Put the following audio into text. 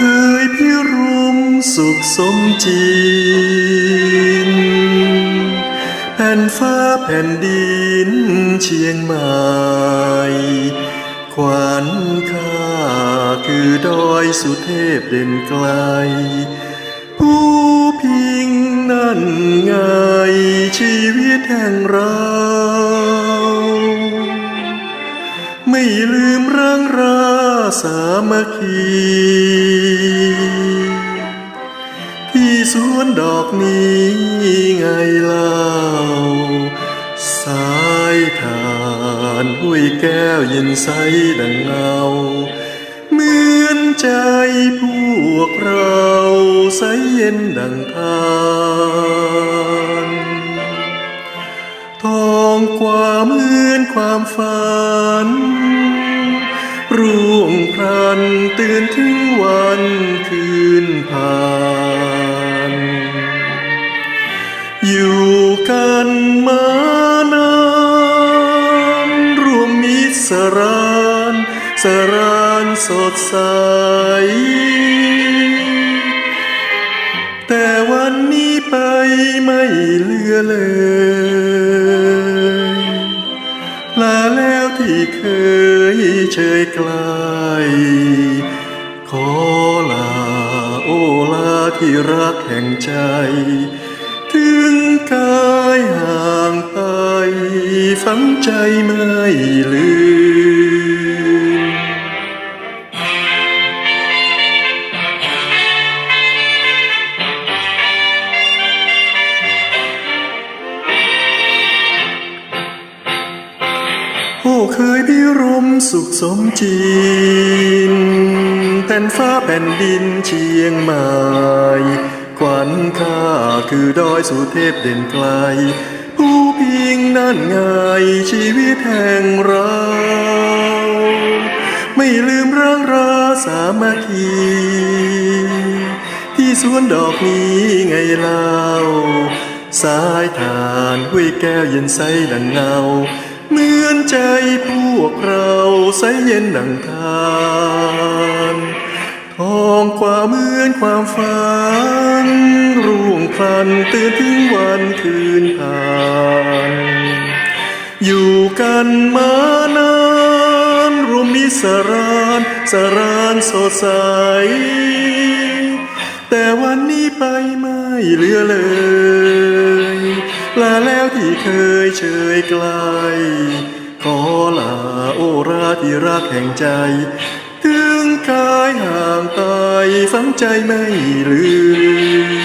เคยพิรมสุขสมจริงแผ่นฟ้าแผ่นดินเชียงใหม่ขวัญข้าคือดอยสุเทพเด่นไกล ผู้พิงนั่นไงชีวิตแห่งเราไม่ลืมร่างรา สามัคคี ที่สวนดอกนี้ไงเล่า สายทานห้วยแก้วเย็นใสดังเงา เหมือนใจพวกเราใสเย็นดังทานทองกว่าเหมือนความฝัน ร่วงพรันตื่นถึงวันคืนผ่าน อยู่กันมานานรวมมิตรสรานสรานสดใส แต่วันนี้ไปไม่เหลือเลยลาแล้ว ที่เคยเชยไกลขอลาโอลาที่รักแห่งใจ ถึงกายห่างไปฝังใจไม่ลืม เคยพิรมสุขสมจริงแผ่นฟ้าแผ่นดินเชียงใหม่ขวัญข้าคือดอยสุเทพเด่นไกล ผู้พิงนั่นไงชีวิตแห่งเรา ไม่ลืมร่างราสามัคคีที่สวนดอกนี้ไงเล่าสายทานห้วยแก้วเย็นใสดังเงา เหมือนใจพวกเราใสเย็นดังทานทองกว่าเหมือนความฝันร่วงพลันตื่นถึงวันคืนผ่านอยู่กันมานานรวมมิตรสรานสรานสดใส แต่วันนี้ไปไม่เหลือเลย และแล้วที่เคยเชยไกล ขอลาโอราที่รักแห่งใจ ถึงกายห่างตายฝังใจไม่ลืม